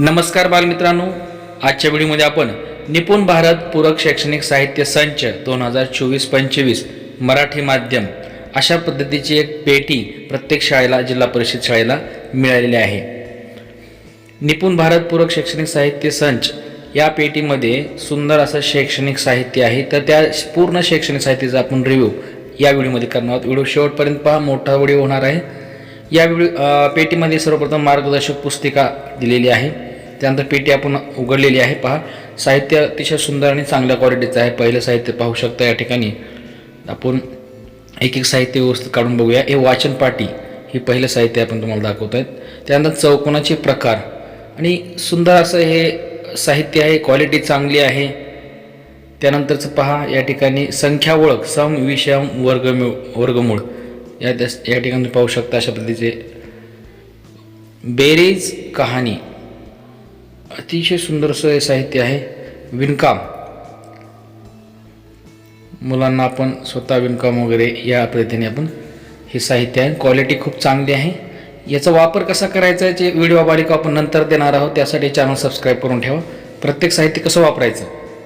नमस्कार बालमित्रांनो. आजच्या व्हिडिओमध्ये आपण निपुण भारत पूरक शैक्षणिक साहित्य संच दोन हजार चोवीस पंचवीस मराठी माध्यम अशा पद्धतीची एक पेटी प्रत्येक शाळेला जिल्हा परिषद शाळेला मिळालेली आहे. निपुण भारत पूरक शैक्षणिक साहित्य संच या पेटीमध्ये सुंदर असं शैक्षणिक साहित्य आहे. तर त्या पूर्ण शैक्षणिक साहित्याचा आपण रिव्ह्यू या व्हिडिओमध्ये करणार आहोत. व्हिडिओ शेवटपर्यंत पहा मोठा व्हिडिओ होणार आहे. या व्हिडिओ पेटीमध्ये सर्वप्रथम मार्गदर्शक पुस्तिका दिलेली आहे. त्यानंतर पेटी आपण उघडलेली आहे पहा. साहित्य अतिशय सुंदर आणि चांगल्या क्वालिटीचं आहे. पहिलं साहित्य पाहू शकता या ठिकाणी. आपण एक एक साहित्य व्यवस्थित काढून बघूया. हे वाचन पाटी हे पहिलं साहित्य आपण तुम्हाला दाखवत आहेत त्यानंतर चौकोनाचे प्रकार. आणि सुंदर असं हे साहित्य आहे क्वालिटी चांगली आहे. त्यानंतरचं पहा या ठिकाणी संख्या ओळख सम विषम वर्गमूळ वर्गमूळ. या त्या- या ठिकाणी तुम्ही पाहू शकता अशा पद्धतीचे. बेरीज कहाणी. अतिशय सुंदर असं हे साहित्य आहे. विणकाम. मुलांना आपण स्वतः विणकाम वगैरे या पद्धतीने आपण हे साहित्य आहे. क्वालिटी खूप चांगली आहे. याचा वापर कसा करायचा जे व्हिडिओ बारीक आपण नंतर देणार आहोत. त्यासाठी चॅनल सबस्क्राईब करून ठेवा. प्रत्येक साहित्य कसं वापरायचं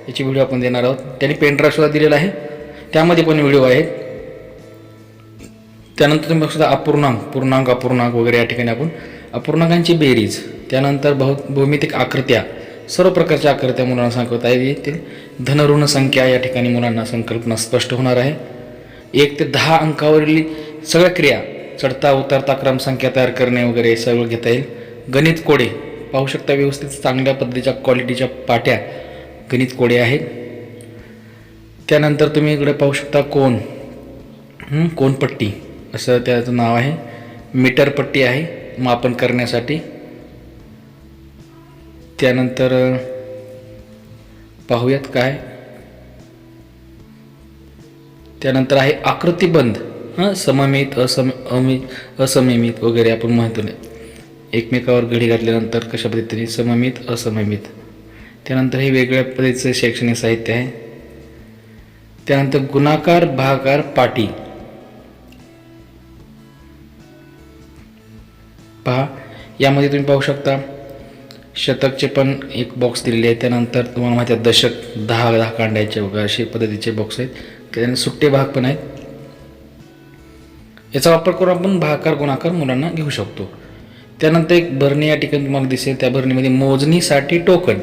याची व्हिडिओ आपण देणार आहोत. त्यांनी पेनड्राईव्हसुद्धा दिलेला आहे. त्यामध्ये पण व्हिडिओ आहेत. त्यानंतर तुम्ही सुद्धा अपूर्णांक पूर्णांक अपूर्णांक वगैरे या ठिकाणी आपण अपूर्णांकांची बेरीज त्यानंतर बहु भौमितिक आकृत्या सर्व प्रकारच्या आकृत्या मुलांना सांगत येतील धनऋण संख्या या ठिकाणी मुलांना संकल्पना स्पष्ट होणार आहे. एक ते दहा अंकावरील सगळ्या क्रिया चढता उतरता क्रमसंख्या तयार करणे वगैरे सगळं घेता येईल. गणित कोडे पाहू शकता व्यवस्थित चांगल्या पद्धतीच्या क्वालिटीच्या पाट्या गणित कोडे आहेत त्यानंतर तुम्ही इकडे पाहू शकता कोण कोणपट्टी असं त्याचं नाव आहे. मीटर पट्टी आहे. मापन करण्यासाठी. त्यानंतर पाहूयात काय. त्यानंतर आहे आकृतीबंध. हां सममित असम अमि असममित वगैरे आपण म्हणतो नाही एकमेकावर घडी घातल्यानंतर कशा पद्धतीने? सममित असममित. त्यानंतर हे वेगळ्या पद्धतीचं शैक्षणिक साहित्य आहे. त्यानंतर गुणाकार भागाकार पाटी. पहा. यामध्ये तुम्ही पाहू शकता शतकचे पण एक बॉक्स दिलेले आहे त्यानंतर तुम्हाला माहिती आहे दशक दहा दहा कांड्याचे वगैरे असे पद्धतीचे बॉक्स आहेत. त्याने सुट्टे भाग पण आहेत. याचा वापर करून आपण भाकार गुणाकार मुलांना घेऊ शकतो. त्यानंतर एक भरणी या ठिकाणी तुम्हाला दिसेल. त्या भरणीमध्ये मोजणीसाठी टोकन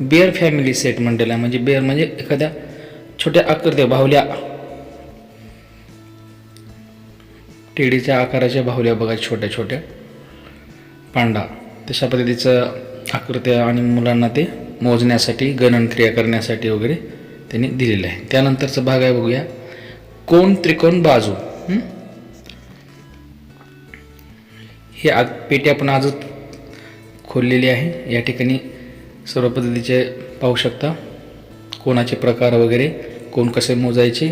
बेअर फॅमिली सेट म्हणलेला आहे. म्हणजे बेअर म्हणजे एखाद्या छोट्या आकृत्या बाहुल्या. टेडीच्या आकाराच्या बाहुल्या बघा छोट्या छोट्या. पांडा. तशा पद्धतीचं आकृत्या आणि मुलांना ते मोजण्यासाठी गणन क्रिया करण्यासाठी वगैरे त्यांनी दिलेलं आहे. त्यानंतरचा भाग आहे बघूया. कोण त्रिकोण बाजू? हे? ही आग पेटी आपण आजच खोललेली आहे. या ठिकाणी सर्व पद्धतीचे पाहू शकता. कोणाचे प्रकार वगैरे कोण कसे मोजायचे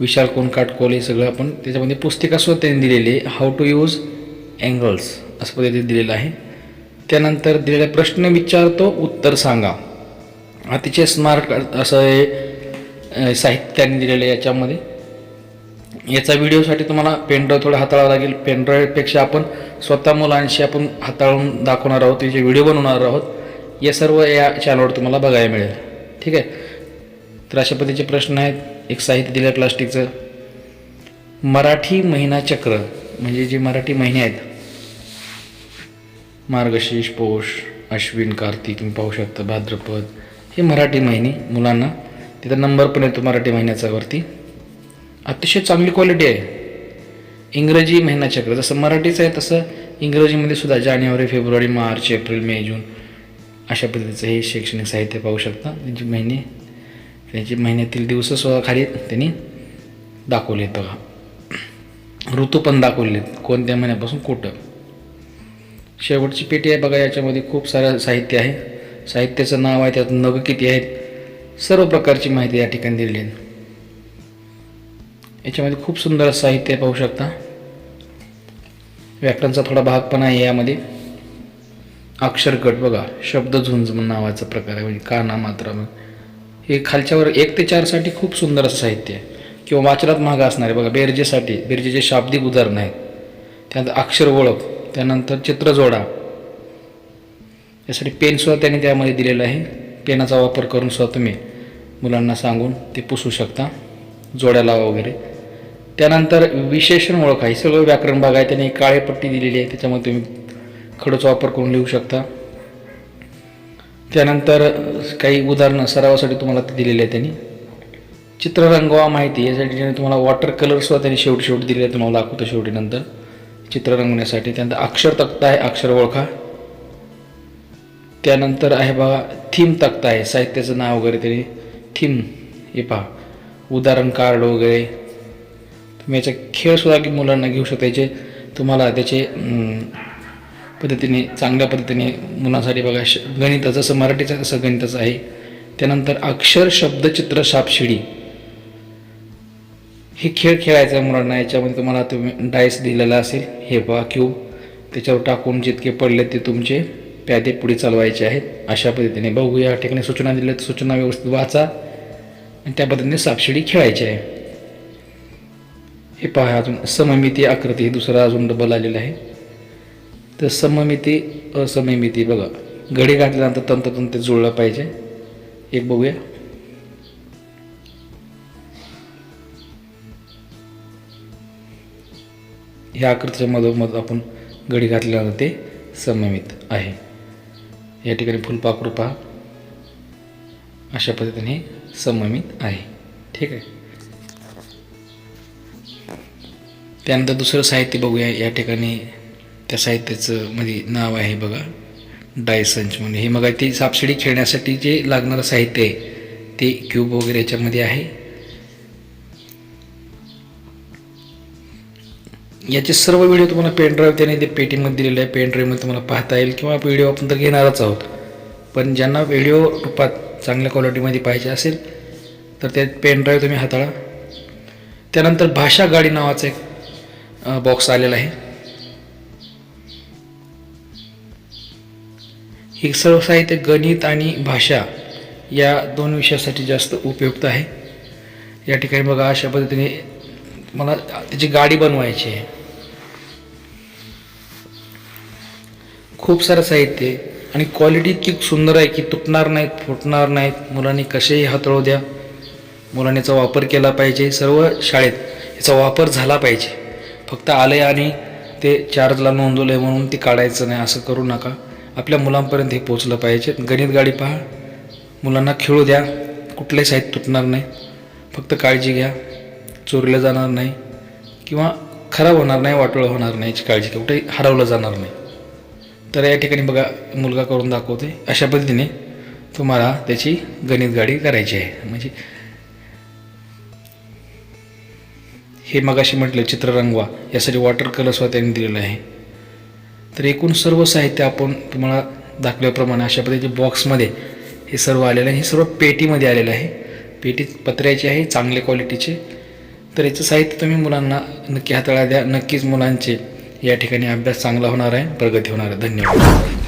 विशाल कोण काटकोल हे सगळं आपण त्याच्यामध्ये पुस्तिका सुद्धा त्यांनी दिलेली आहे. हाऊ टू यूज अँगल्स असं पद्धतीने दिलेलं आहे. त्यानंतर दिलेला प्रश्न विचारतो उत्तर सांगा. अतिशय स्मार्ट असं हे साहित्याने दिलेलं आहे याच्यामध्ये. याचा व्हिडिओसाठी तुम्हाला पेनड्राईव्ह थोडं हाताळावं लागेल. पेनड्राईव्हपेक्षा आपण स्वतः मुलांशी आपण हाताळून दाखवणार आहोत त्याचे व्हिडिओ बनवणार आहोत या सर्व या चॅनलवर तुम्हाला बघायला मिळेल. ठीक आहे? तर अशा पद्धतीचे प्रश्न आहेत. एक साहित्य दिलं आहे प्लास्टिकचं. मराठी महिना चक्र म्हणजे जे मराठी महिने आहेत मार्गशीर्ष पौष अश्विन कार्तिक तुम्ही पाहू शकता भाद्रपद. हे मराठी महिने मुलांना. तिथं नंबर पण येतो मराठी महिन्याचा वरती. अतिशय चांगली क्वालिटी आहे. इंग्रजी महिना चक्र. जसं मराठीचं आहे तसं इंग्रजीमध्ये सुद्धा जानेवारी फेब्रुवारी मार्च एप्रिल मे जून अशा पद्धतीचं हे शैक्षणिक साहित्य पाहू शकता. त्यांचे महिने त्यांचे महिन्यातील दिवस खाली त्यांनी दाखवले आहेत बघा. ऋतू पण दाखवले आहेत कोणत्या महिन्यापासून कुठं? शेवटची पेटी आहे बघा याच्यामध्ये खूप सारं साहित्य आहे. साहित्याचं नाव आहे त्यात नग किती आहेत? सर्व प्रकारची माहिती या ठिकाणी दिलेली आहे. याच्यामध्ये खूप सुंदर साहित्य पाहू शकता. व्याकरणचा थोडा भाग पण आहे यामध्ये. अक्षरगट बघा शब्द झुंज नावाचा प्रकार आहे म्हणजे काना मात्रा हे खालच्यावर एक ते चारसाठी खूप सुंदर असं साहित्य आहे. किंवा वाचनात महाग असणार आहे बघा बेरजेसाठी बेरजेचे शाब्दिक उदाहरण आहेत. त्यानंतर अक्षर ओळख त्यानंतर चित्र जोडा. यासाठी पेनसुद्धा त्यांनी त्यामध्ये दिलेलं आहे. पेनाचा वापर करून सुद्धा तुम्ही मुलांना सांगून ते पुसू शकता. जोड्या लावा वगैरे. त्यानंतर विशेषण ओळख आहे. सगळं व्याकरण भाग आहे त्याने काळे पट्टी दिलेली आहे. त्याच्यामध्ये तुम्ही खडूचा वापर करून लिहू शकता. त्यानंतर काही उदाहरणं सरावासाठी तुम्हाला ते दिलेले आहे त्यांनी. चित्र रंगवा माहिती. यासाठी ज्याने तुम्हाला वॉटर कलरसुद्धा त्यांनी शेवटी शेवटी दिले आहे. तुम्हाला दाखवतो शेवटीनंतर चित्र रंगवण्यासाठी. त्यानंतर अक्षर तक्ता आहे अक्षर ओळखा. त्यानंतर आहे बघा थीम तक्ता आहे साहित्याचं नाव वगैरे त्यांनी थीम हे पहा. उदाहरण कार्ड वगैरे. तुम्ही याचा खेळसुद्धा की मुलांना घेऊ शकता. याचे तुम्हाला त्याचे पद्धतीने चांगल्या पद्धतीने मुलांसाठी बघा श गणिताचं जसं मराठीचं तसं गणिताचं आहे. त्यानंतर अक्षर शब्द चित्र सापशिडी हे खेळ खेळायचा आहे मुलांना याच्यामध्ये तुम्हाला तुम्ही डायस दिलेला असेल हे बघा क्यूब त्याच्यावर टाकून जितके पडले ते तुमचे प्यादे पुढे चालवायचे आहेत. अशा पद्धतीने बघू या ठिकाणी सूचना दिल्या सूचना व्यवस्थित वाचा. आणि त्या पद्धतीने सापशिडी खेळायची आहे. हे पहा अजून सममिती आकृती हे दुसरं अजून डबल आलेलं आहे. तर सममिती असममिती बघा. घडी घातल्यानंतर तंतोतंत जुळलं पाहिजे. एक बघूया. ह्या आकृतीच्या मधोमध आपण गडी घातल्यानंतर ते सममित आहे. या ठिकाणी फुलपाखरू पहा. अशा पद्धतीने सममित आहे. ठीक आहे. त्यानंतर दुसरं साहित्य बघूया. या ठिकाणी त्या साहित्याचं मध्ये नाव आहे बघा. डायसंच म्हणजे हे मग ते सापशिडी खेळण्यासाठी जे लागणारं साहित्य आहे ते क्यूब वगैरे याच्यामध्ये आहे. याचे सर्व व्हिडिओ तुम्हाला पेनड्राईव्ह त्याने ते पेटीमध्ये दिलेले आहे. पेनड्राईव्हमध्ये तुम्हाला पाहता येईल किंवा व्हिडिओ आपण तर घेणारच आहोत. पण ज्यांना व्हिडिओ रूपात चांगल्या क्वालिटीमध्ये पाहिजे असेल तर ते पेनड्राईव्ह तुम्ही हाताळा. त्यानंतर भाषा गाडी नावाचा एक बॉक्स आलेला आहे. हे सर्व साहित्य गणित आणि भाषा या दोन विषयासाठी जास्त उपयुक्त आहे. या ठिकाणी बघा अशा पद्धतीने मला त्याची गाडी बनवायची आहे. खूप सारं साहित्य आहे. आणि क्वालिटी इतकी सुंदर आहे की तुटणार नाहीत फुटणार नाहीत. मुलांनी कसेही हाताळू द्या. मुलांनी याचा वापर केला पाहिजे. सर्व शाळेत याचा वापर झाला पाहिजे. फक्त आले आणि ते चार्जला नोंदवलं आहे म्हणून ते काढायचं नाही. असं करू नका. आपल्या मुलांपर्यंत हे पोचलं पाहिजे. गणित गाडी पहा. मुलांना खेळू द्या. कुठलंही साहित्य तुटणार नाही. फक्त काळजी घ्या. चोरीला जाणार नाही किंवा खराब होणार नाही वाटोळं होणार नाही याची काळजी कुठे हरवलं जाणार नाही. तर या ठिकाणी बघा मुलगा करून दाखवते अशा पद्धतीने तुम्हाला त्याची गणित गाडी करायची आहे. म्हणजे हे मगाशी म्हटलं चित्र रंगवा यासाठी वॉटर कलर त्यांनी दिलेलं आहे. तर एकूण सर्व साहित्य आपण तुम्हाला दाखवल्याप्रमाणे अशा पद्धतीचे बॉक्समध्ये हे सर्व आलेलं आहे. हे सर्व पेटीमध्ये आलेलं आहे. पेटी पत्र्याची आहे चांगल्या क्वालिटीचे तर याचं साहित्य तुम्ही मुलांना नक्की हाताळा द्या. नक्कीच मुलांचे या ठिकाणी अभ्यास चांगला होणार आहे. प्रगती होणार आहे. धन्यवाद.